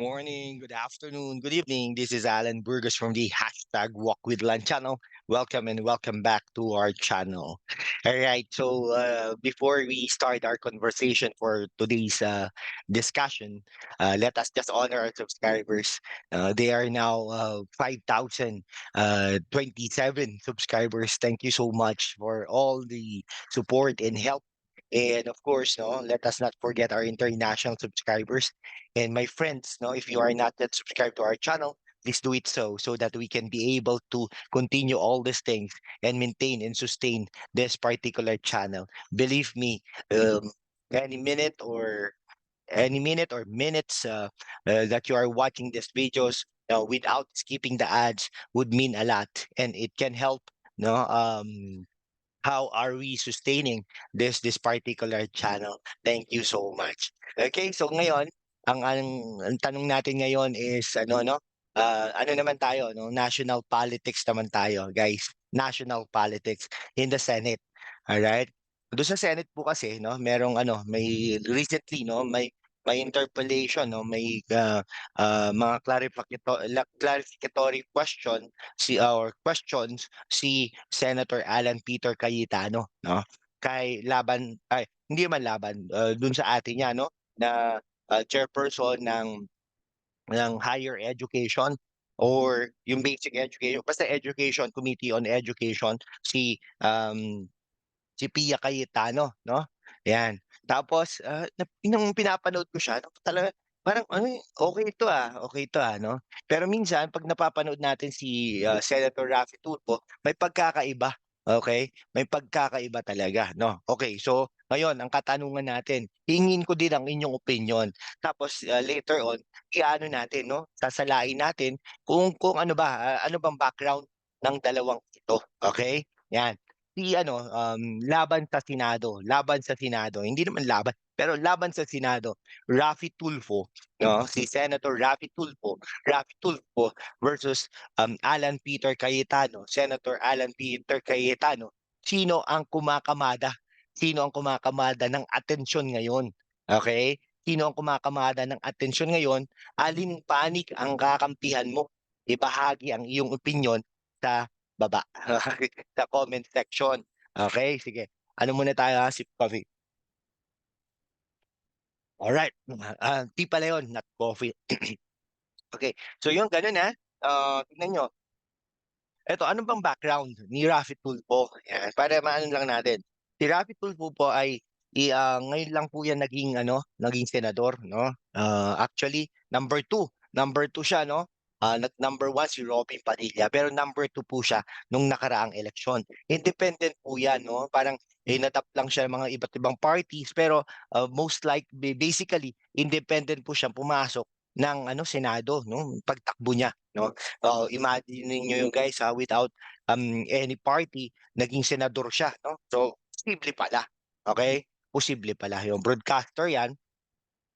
Morning, good afternoon, good evening. This is Alan Burgos from the hashtag Walk with Lan channel. Welcome and welcome back to our channel. All right, so uh, before we start our conversation for today's uh, discussion, uh, let us just honor our subscribers. Uh, they are now uh, 5,027 subscribers. Thank you so much for all the support and help and of course, no, let us not forget our international subscribers and my friends. No, if you are not yet subscribed to our channel, please do it so so that we can be able to continue all these things and maintain and sustain this particular channel. Believe me, um, any minute or any minute or minutes uh, uh, that you are watching these videos uh, without skipping the ads would mean a lot and it can help no um how are we sustaining this this particular channel? Thank you so much. Okay, so ngayon, ang ang, ang tanong natin ngayon is ano no? Uh, ano naman tayo no? National politics naman tayo, guys. National politics in the Senate. All right? Doon sa Senate po kasi no, merong ano, may recently no, may may interpellation no, may uh, uh, mga clarificatory clarificatory question si or questions si Senator Alan Peter Cayetano no? Kay laban ay hindi man laban uh, dun sa atin niya no? Na uh, chairperson ng ng higher education or yung basic education basta education committee on education si um si Pia Cayetano no? Yan tapos, ah, nap nung pinapanood ko siya talaga parang eh, okey ito, ah, okey ito, ah, 'no. Pero minsan 'pag napapanood natin si, ah, Senator Raffy Tulfo may pagkakaiba, okey? May pagkakaiba talaga 'no. Okey, so ngayon ang katanungan natin, hihingin ko din ang inyong opinyon. Tapos, ah, later on i-aano natin 'no, sasalain natin kung kung ano ba, ah, ano bang background ng dalawang ito, okey? 'Yan si ano, um, laban sa Senado, laban sa Senado, hindi naman laban, pero laban sa Senado, Raffy Tulfo, no? Si Senator Raffy Tulfo, Raffy Tulfo versus um, Alan Peter Cayetano, Senator Alan Peter Cayetano. Sino ang kumakamada? Sino ang kumakamada ng atensyon ngayon? Okay? Sino ang kumakamada ng atensyon ngayon? Alin panik ang kakampihan mo? Ibahagi ang iyong opinion sa baba sa comment section. Okay, sige. Ano muna tayo ha, sip coffee. Alright, uh, tea pala yun, not coffee. okay, so yung ganun ha, uh, tingnan nyo. Ito, ano bang background ni Rafi Tulfo? Yan, para maano lang natin. Si Rafi Tulfo po ay i, uh, ngayon lang po yan naging ano, naging senador, no? Uh, actually, number two, number two siya, no? Uh, number one si Robin Padilla pero number two po siya nung nakaraang eleksyon. Independent po yan, no? Parang eh, natap lang siya ng mga iba't ibang parties pero uh, most like basically independent po siya pumasok ng ano Senado no? Pagtakbo niya no? Uh, imagine niyo yung guys ha, without um any party naging senador siya no? So posible pala okay? Posible pala. Yung broadcaster yan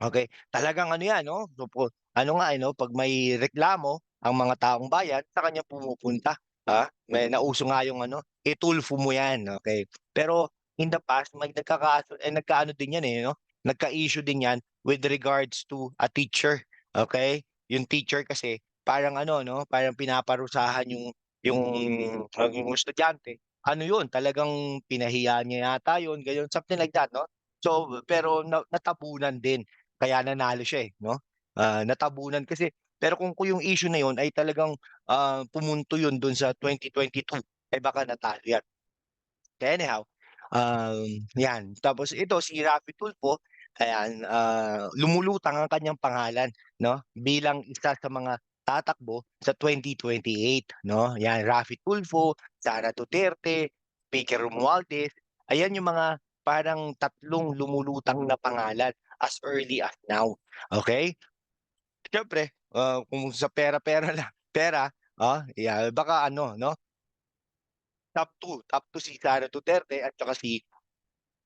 okay? Talagang ano yan no? So, ano nga, eh, 'no, 'pag may reklamo ang mga taong bayan sa kanya pumupunta, ha? May nauso nga yung ano, itulfo mo 'yan, okey. Pero in the past may nagkakaso eh, nagkaano din 'yan, eh, 'no, nagka-issue din 'yan with regards to a teacher, okey? Yung teacher kasi parang ano 'no, parang pinaparusahan yung yung yung estudyante. Ano yun, talagang pinahiya niya yata yun, gano'n, something like that, no? So, pero na natabunan din kaya nanalo siya, eh, 'no? Ah, natabunan kasi pero kung yung issue na yun ay talagang, ah, pumunto yun dun sa 2022, eh, baka natalo yan. Kaya anyhow, um, yan. Tapos ito si Raffy Tulfo, ayan, ah, lumulutang ang kanyang pangalan 'no, bilang isa sa mga tatakbo sa 2028 'no. Yan, Raffy Tulfo, Sara Duterte, Speaker Romualdez, ayan yung mga parang tatlong lumulutang na pangalan as early as now, okey? Siyempre, ah, kung sa pera-pera lang pera, ah, yeah, baka ano 'no, top 2 top 2 si Sara Duterte at saka si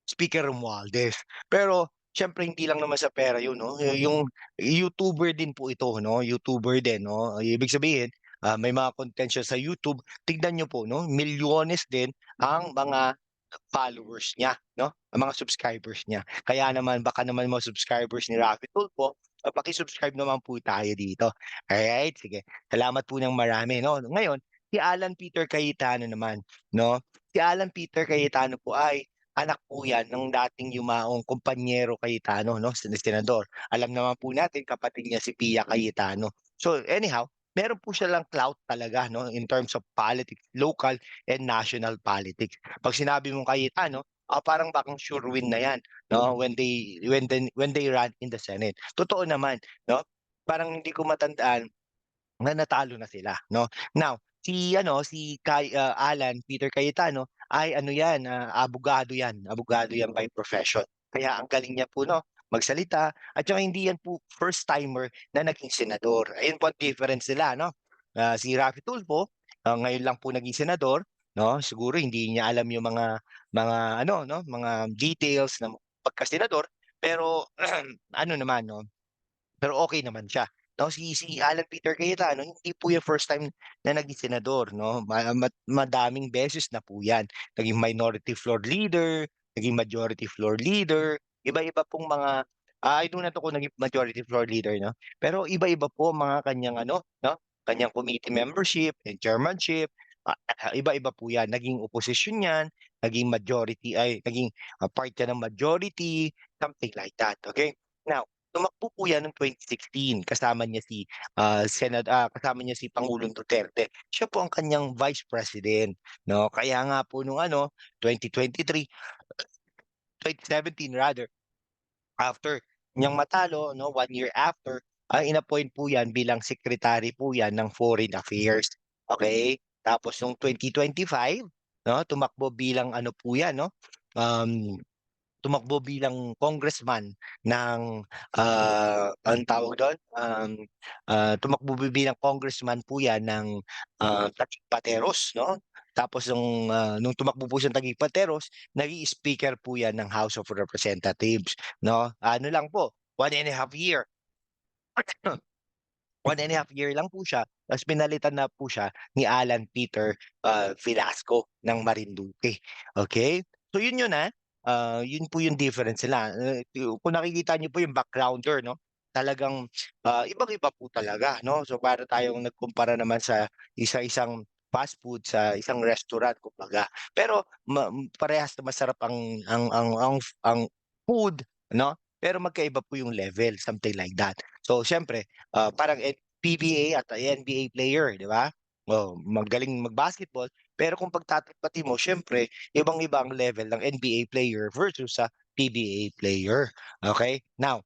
Speaker Romualdez. Pero siyempre hindi lang naman sa pera 'yun 'no, yung YouTuber din po ito 'no, YouTuber din 'no. Ibig sabihin, ah, may mga content siya sa YouTube, tignan niyo po 'no, milyones din ang mga followers niya 'no, ang mga subscribers niya. Kaya naman baka naman mga subscribers ni Raffy Tulfo ah, paki-subscribe naman po tayo dito. Alright, sige. Salamat po ng marami 'no. Ngayon, si Alan Peter Cayetano naman 'no. Si Alan Peter Cayetano po ay anak po 'yan ng dating yumaong kumpanyero Cayetano 'no, sen senador. Alam naman po natin kapatid niya si Pia Cayetano. So anyhow, meron po silang clout talaga 'no, in terms of politics, local and national politics. 'Pag sinabi mong Cayetano, ah, parang bakang sure win na 'yan 'no, when they when then when they run in the Senate. Totoo naman 'no, parang hindi ko matandaan na natalo na sila 'no. Now, si ano, si Kay ah, Alan Peter Cayetano ay ano 'yan, ah, abogado 'yan, abogado 'yan by profession. Kaya ang galing niya po 'no, magsalita at saka hindi 'yan po first timer na naging senador. Ayun po ang difference nila 'no. Ah, si Raffy Tulfo, ah, ngayon lang po naging senador 'no, siguro hindi niya alam yung mga mga ano 'no, mga details ng pagka-senador pero ano naman 'no, pero okey naman siya 'no. Si si Alan Peter Cayetano hindi po yung first time na naging senador 'no, ma madaming beses na po 'yan. Naging minority floor leader, naging majority floor leader, iba-iba pong mga ah, I do not kung naging majority floor leader 'no, pero iba-iba po mga kanyang ano 'no, kanyang committee membership and chairmanship, iba-iba po 'yan. Naging oposisyon 'yan, naging majority ay naging, ah, part ng majority, something like that, okey. Now, tumakbo po 'yan noong 2016 kasama niya si, ah, senad ah, kasama niya si Pangulong Duterte. Siya po ang kanyang vice president 'no. Kaya nga po nung ano, 2023 2017 rather, after niyang matalo 'no, 1 year after, ay in-appoint po 'yan bilang secretary po 'yan ng Foreign Affairs, okey. Tapos nung 2025 'no, tumakbo bilang ano po 'yan 'no, um, tumakbo bilang congressman ng, ah, anong tawag dun, um, ah, tumakbo bi bilang congressman po 'yan ng, ah, Taguig Pateros 'no. Tapos nung, ah, nung tumakbo po siyang Taguig Pateros, naging speaker po 'yan ng House of Representatives 'no. Ano lang po, 1 and a half year. 1 and a half year lang po siya, ta's pinalitan na po siya ni Alan Peter, ah, Velasco ng Marinduque, okey. So yun yun, ah, ah, yun po yung difference nila, yu kung nakikita niyo po yung backgrounder 'no, talagang, ah, ibang-iba po talaga 'no. So para tayong nagkumpara naman sa isa-isang fast food sa isang restaurant kumbaga. Pero ma parehas na masarap ang ang ang ang ang food 'no, pero magkaiba po yung level, something like that. So siyempre, ah, parang PBA at NBA player 'di ba? Oh, magaling mag-basketball, pero kung pagtatapatin mo siyempre ibang-iba ang level ng NBA player versus sa PBA player, okey. Now,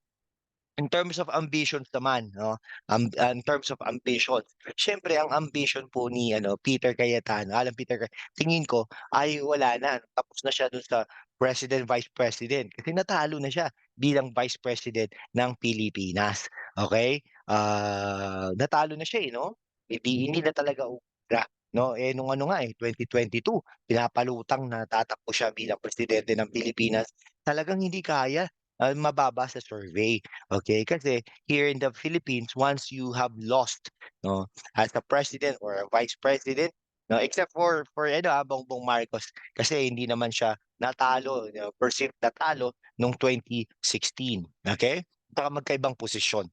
in terms of ambitions naman 'no, um, in terms of ambition, siyempre ang ambition po ni ano, Peter Cayetano, Alan Peter tingin ko ay wala na, tapos na siya dun sa president, vice president kasi natalo na siya bilang vice president ng Pilipinas, okey. Ah, natalo na siya, eh, 'no, hindi hindi na talaga ubra 'no. Eh, nung ano nga, eh, 2022 pinapalutang na tatakbo siya bilang presidente ng Pilipinas, talagang hindi kaya, ah, mababa sa survey, okey. Kasi here in the Philippines once you have lost 'no, as a president or a vice president 'no, except for for ano, ah, Bongbong Marcos kasi hindi naman siya natalo, perceived natalo nung 2016, okey. Tsaka magkaibang posisyon,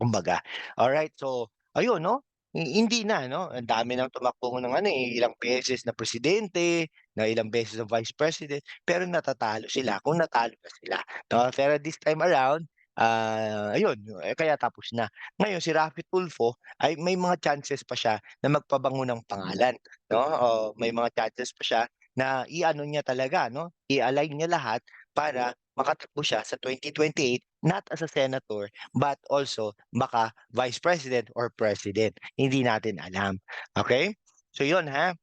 kumbaga. Alright, so ayun 'no, hi hindi na 'no, ang dami ng tumakbo ng ano, eh, ilang beses na presidente, na ilang beses na vice president, pero natatalo sila kung natalo na sila 'no. Pero this time around, ah, ayun, eh, kaya tapos na. Ngayon si Raffy Tulfo ay may mga chances pa siya na magpabango ng pangalan 'no, o may mga chances pa siya na i-ano niya talaga 'no, i-align niya lahat para makatakbo siya sa 2028 not as a senator, but also baka vice president or president, hindi natin alam, okey. So yun, ha.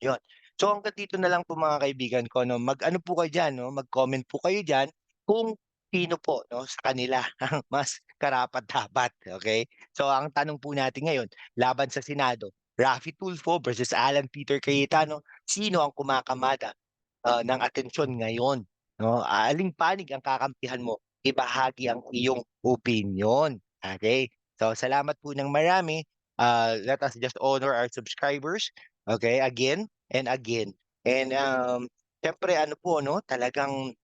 Yun. So hangga't dito na lang po mga kaibigan ko 'no, mag-ano po kayo diyan 'no, mag-comment po kayo diyan kung sino po 'no, sa kanila ang mas karapat-dapat, okey. So ang tanong po natin ngayon, laban sa Senado, Raffy Tulfo versus Alan Peter Cayetano, sino ang kumakamada, ah, ng atensyon ngayon 'no? Aling panig ang kakampihan mo? Ibahagi ang iyong opinyon, okey. So salamat po ng marami, ah, let us just honor our subscribers, okey, again and again. And, um, siyempre ano po 'no, talagang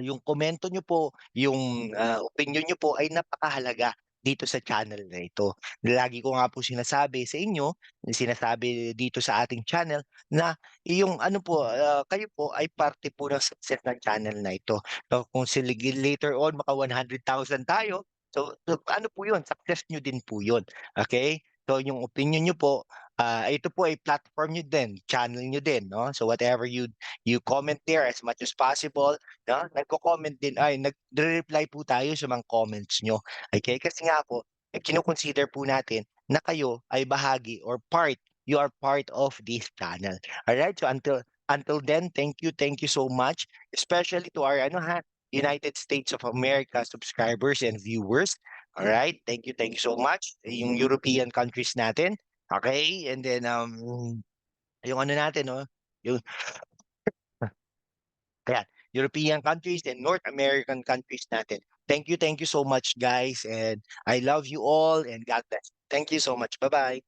yung komento niyo po, yung, ah, opinyon niyo po ay napakahalaga dito sa channel na ito. Lagi ko nga po sinasabi sa inyo, sinasabi dito sa ating channel na yung ano po, ah, kayo po ay parte po ng success ng channel na ito. So, kung siligi later on maka 100,000 tayo, so so ano po yun, success niyo din po yun, okey? So, yung opinyon niyo po, ah, ito po ay platform niyo din, channel niyo din 'no. So, whatever you you comment there as much as possible 'no, nagko-comment din ay nagre-reply po tayo sa mga comments niyo, okey? Kasi nga po, eh, kino-consider po natin na kayo ay bahagi or part, you are part of this channel. Alright, so until until then, thank you, thank you so much, especially to our ano ha, United States of America subscribers and viewers. Alright, thank you, thank you so much. Yung European countries natin, okey? And then, um, yung ano natin 'no, yung Ayan, European countries and North American countries natin. Thank you, thank you so much guys and I love you all and God bless. Thank you so much. Ba-bye.